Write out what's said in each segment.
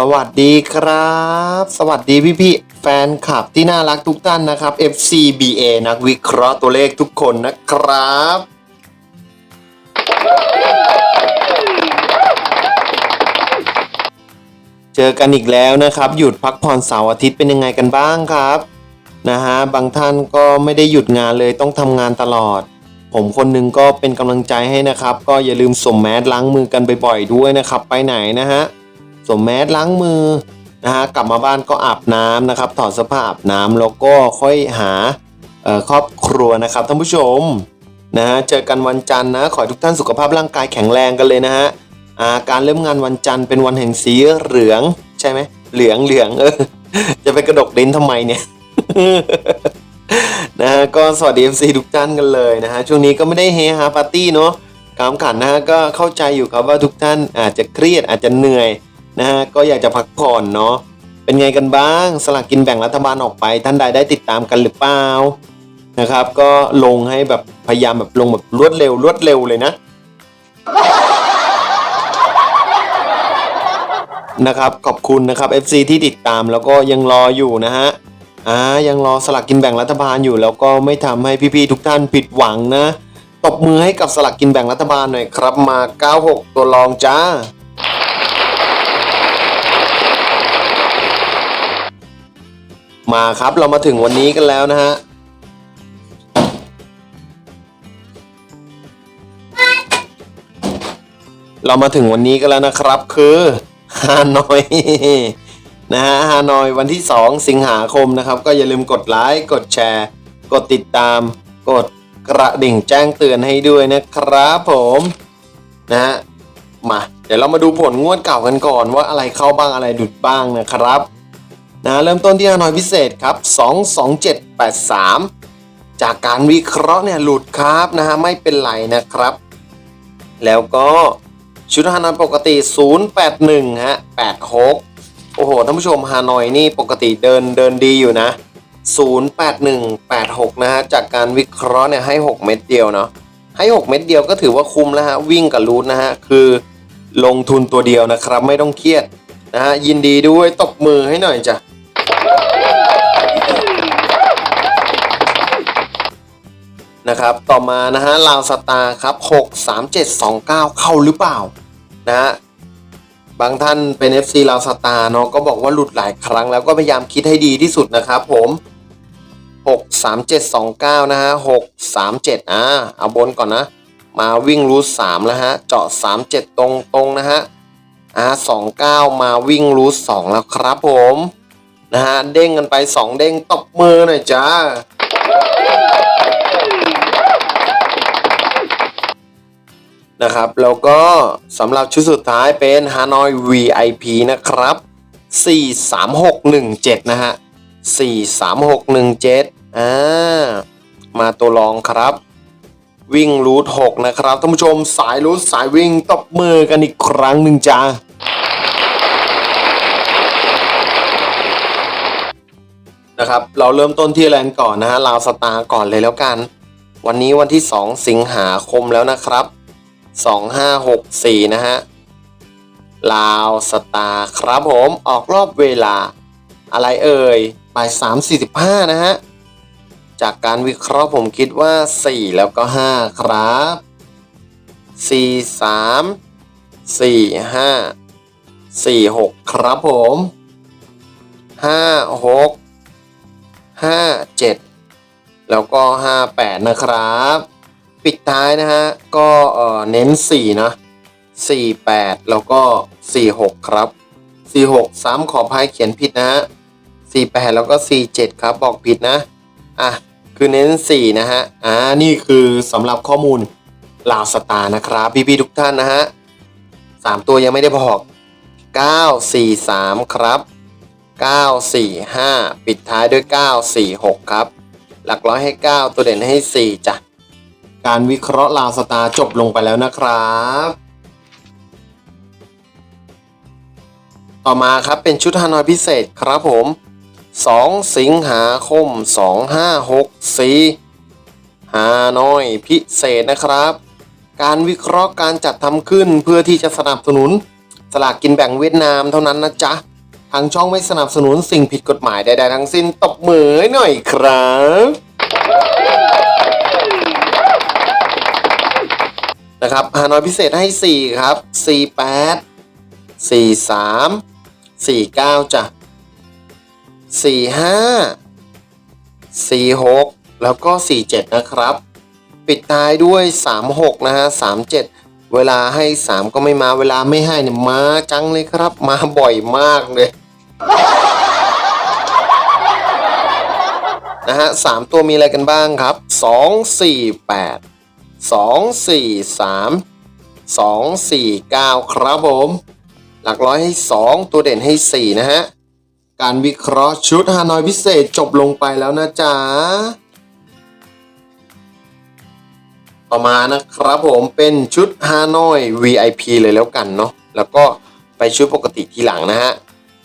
สวัสดีครับ สวัสดีพี่พี่ๆแฟนคลับที่น่ารักทุกท่านนะครับ FCBA นักวิเคราะห์ตัวเลขทุกคนนะครับ เจอกันอีกแล้วนะครับ หยุดพักผ่อนเสาร์อาทิตย์เป็นยังไงกันบ้างครับนะฮะบางท่านก็ไม่ได้หยุดงานเลยต้องทำงานตลอด ผมคนหนึงก็เป็นกำลังใจให้นะครับ ก็อย่าลืมสวมแมสล้างมือกันบ่อยๆด้วยนะครับ ไปไหนนะฮะ สวมแมสล้างมือนะฮะกลับมาบ้านก็อาบน้ำนะครับ ถอดเสื้อผ้าอาบน้ำแล้วก็ค่อยหาครอบครัวนะครับท่านผู้ชมนะฮะเจอกันวันจันทร์นะขอให้ทุกท่านสุขภาพร่างกายแข็งแรงกันเลยนะฮะอาการเริ่มงานวันจันทร์เป็นวันแห่งสีเหลืองใช่ไหมเหลืองเหลืองเออจะไปกระดกลิ้นทำไมเนี่ยนะฮะก็สวัสดี FC ทุกท่านกันเลยนะฮะช่วงนี้ก็ไม่ได้เฮฮาปาร์ตี้เนาะกามขันนะฮะก็เข้าใจอยู่ครับว่าทุกท่านอาจจะเครียดอาจจะเหนื่อย นะฮะก็อยากจะพักผ่อนเนาะเป็นไงกันบ้างสลากกินแบ่งรัฐบาลออกไป ท่านใดได้ติดตามกันหรือเปล่านะครับ ก็ลงให้แบบพยายามแบบลงแบบรวดเร็วรวดเร็วเลยนะนะครับขอบคุณนะครับ FC ที่ติดตามแล้วก็ยังรออยู่นะฮะอ่ายังรอสลักกินแบ่งรัฐบาลอยู่ แล้วก็ไม่ทำให้พี่ๆทุกท่านผิดหวังนะ ตบมือให้กับสลักกินแบ่งรัฐบาลหน่อยครับมา 96 ตัวรองจ้า มาครับเรามาถึงวันนี้กันแล้วนะฮะ เรามาถึงวันนี้กันแล้วนะครับคือฮานอยนะฮะฮานอยวันที่ 2 สิงหาคมนะครับ ก็อย่าลืมกดไลค์กดแชร์ กดติดตาม กดกระดิ่งแจ้งเตือนให้ด้วยนะครับผมนะฮะมา เดี๋ยวเรามาดูผลงวดเก่ากันก่อนว่าอะไรเข้าบ้างอะไรดุดบ้างนะครับ นะเริ่มต้นที่ฮานอยพิเศษครับ 22783 จากการวิเคราะห์เนี่ยหลุดครับนะฮะไม่เป็นไรนะครับ แล้วก็ชุดฮานอยปกติ 081ฮะ86 โอ้โหท่านผู้ชมฮานอยนี่ปกติเดินเดินดีอยู่นะ 081 86 นะฮะจากการวิเคราะห์เนี่ยให้ 6 เม็ดเดียวเนาะให้ 6 เม็ดเดียวก็ถือว่าคุ้มแล้วฮะวิ่งกับรูทนะฮะคือลงทุนตัวเดียวนะครับไม่ต้องเครียดนะฮะยินดีด้วยตบมือให้หน่อยจ้ะ นะครับ ต่อมานะฮะลาวสตาร์ครับ6 3 7 2 9 เข้าหรือเปล่านะฮะบางท่านเป็น FC ลาวสตาร์เนาะก็บอกว่าหลุดหลายครั้งแล้วก็พยายามคิดให้ดีที่สุดนะครับผม 6 3 7 2 9 นะฮะ 6 3 7 อ่าเอาบนก่อนนะ มาวิ่งรูท3แล้วฮะ เจาะ 3 7 ตรงตรงนะฮะอ่า2 9 มาวิ่งรูท2แล้วครับผม นะฮะ เด้งกันไป 2 เด้งตบมือหน่อยจ้า นะครับ แล้วก็สำหรับชุดสุดท้ายเป็น Hanoi VIP นะครับ 43617 นะฮะ 43617 อ่า มาตัวรองครับ วิ่งรูท6นะครับท่านผู้ชมสายรูทสายวิ่งตบมือกันอีกครั้งหนึ่งจ้านะครับเราเริ่มต้นที่แรงก่อนนะฮะลาวสตาร์ก่อนเลยแล้วกัน วันนี้วันที่ 2 สิงหาคมแล้วนะครับ 2564 นะฮะ ลาวสตาร์ครับผมออกรอบเวลา อะไรเอ่ยบ่าย3.45 นะฮะ จากการวิเคราะห์ผมคิดว่า 4 แล้วก็ 5 ครับ 4 3 4 5 4 6 ครับผม 5 6 5 7 แล้วก็ 5 8 นะครับ ปิดท้ายนะฮะ ก็เอ่เน้น 4 นะ 4 8 แล้วก็ 4 6 ครับ 4 6 ซ้ำขอพายเขียนผิดนะฮะ 4 8 แล้วก็ 4 7 ครับ บอกผิดนะ อะ คือเน้น 4 นะฮะ อ่า นี่คือสำหรับข้อมูลลาวสตาร์นะครับ พี่ๆทุกท่านนะฮะ 3 ตัวยังไม่ได้บอก 9 4 3 ครับ 9 4 5 ปิดท้ายด้วย 9 4 6 ครับ หลักร้อยให้ 9 ตัวเด่นให้ 4จ้ะ การวิเคราะห์ลาวสตาจบลงไปแล้วนะครับ ต่อมาครับเป็นชุดฮานอยพิเศษครับผม 2 สิงหาคม 2564ฮานอยพิเศษนะครับ การวิเคราะห์การจัดทำขึ้นเพื่อที่จะสนับสนุนสลากกินแบ่งเวียดนามเท่านั้นนะจ๊ะ ทางช่องไม่สนับสนุนสิ่งผิดกฎหมายใดๆทั้งสิ้นตบมือหน่อยครับ นะครับฮานอยพิเศษให้ 4 ครับ 48 43 49จ้ะ45 46 แล้วก็ 47 นะครับ ปิดท้ายด้วย 36 นะฮะ 37 เวลาให้ 3 ก็ไม่มาเวลาไม่ให้เนี่ยมาจังเลยครับ มาบ่อยมากเลยนะฮะสามตัวมีอะไรกันบ้างครับ2 4 8 2 4 3 2 4 9 ครับผม หลักร้อยให้ 2 ตัวเด่นให้ 4 นะฮะ การวิเคราะห์ชุดฮานอยพิเศษจบลงไปแล้วนะจ๊ะ ต่อมานะครับผมเป็นชุดฮานอย VIP เลยแล้วกันเนาะแล้วก็ไปชุดปกติทีหลังนะฮะ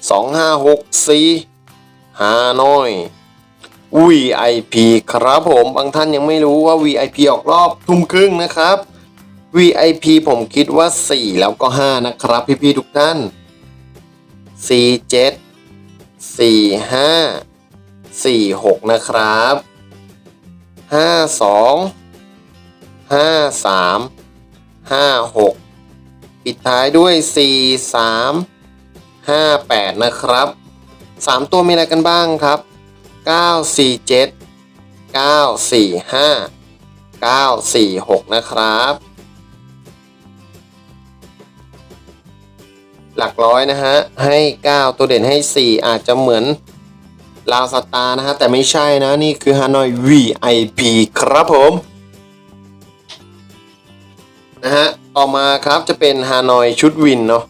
2 5 6 4ฮานอย VIP ครับผมบางท่านยังไม่รู้ว่า VIP ออกรอบทุ่มครึ่งนะครับ VIP ผมคิดว่า 4 แล้วก็ 5 นะครับ พี่ ๆ ทุกท่าน 47 45 46 นะครับ 52 53 56 ปิดท้ายด้วย 4 3 58 นะครับ 3 ตัวมีอะไรกันบ้างครับ 947 945 946 นะครับ หลักร้อยนะฮะ ให้ 9 ตัวเด่นให้ 4 อาจจะเหมือนลาวสตาร์นะฮะ แต่ไม่ใช่นะ นี่คือฮานอย VIP ครับผมนะฮะ ต่อมาครับจะเป็นฮานอยชุดวินเนาะ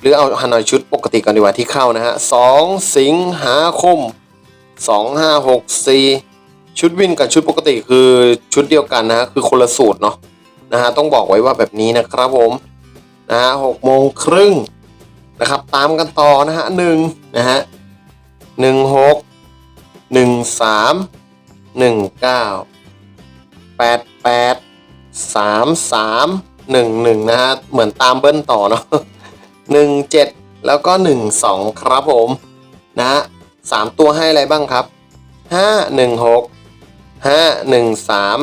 หรือเอาฮานอยชุดปกติก่อนดีกว่าที่เข้านะฮะ 2 สิงหาคม 2564 ชุดวินกับชุดปกติคือชุดเดียวกันนะฮะคือคนละสูตรเนาะนะฮะต้องบอกไว้ว่าแบบนี้นะครับผมนะฮะหกโมงครึ่งนะครับตามกันต่อนะฮะหนึ่งนะฮะหนึ่งหกหนึ่งสามหนึ่งเก้าแปดแปดสามสามหนึ่งหนึ่งนะฮะเหมือนตามเบิ้ลต่อเนาะหนึ่งเจ็ดแล้วก็หนึ่งสองครับผมนะฮะ สามตัวให้อะไรบ้างครับห้าหนึ่งหกห้าหนึ่งสาม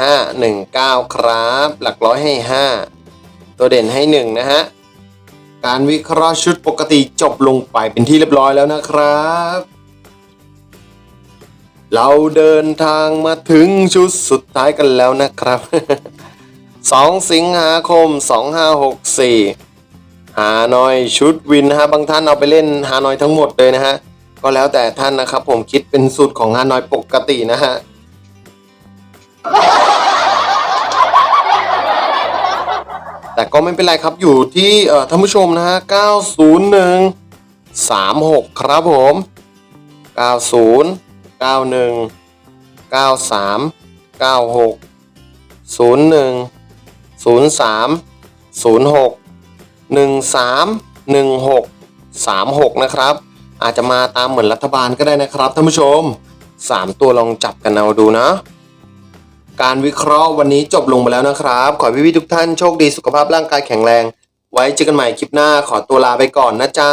ห้าหนึ่งเก้าครับ หลักร้อยให้ห้าตัวเด่นให้หนึ่งนะฮะ การวิเคราะห์ชุดปกติจบลงไปเป็นที่เรียบร้อยแล้วนะครับ เราเดินทางมาถึงชุดสุดท้ายกันแล้วนะครับ 2 สิงหาคม 2564หาหน่อยชุดวินนะฮะบางท่านเอาไปเล่นหาหน่อยทั้งหมดเลยนะฮะ ก็แล้วแต่ท่านนะครับ ผมคิดเป็นสูตรของฮานอยปกตินะฮะแต่ก็ไม่เป็นไรครับอยู่ที่ท่านผู้ชมนะฮะ 901 36 ครับผม 90 91 93 96 01 03 06 13 16 36 นะครับ อาจจะมาตามเหมือนรัฐบาลก็ได้นะครับท่านผู้ชม 3 ตัวลองจับกันเอาดูนะ การวิเคราะห์วันนี้จบลงไปแล้วนะครับ ขอพี่พี่ๆทุกท่านโชคดีสุขภาพร่างกายแข็งแรง ไว้เจอกันใหม่คลิปหน้าขอตัวลาไปก่อนนะจ๊ะ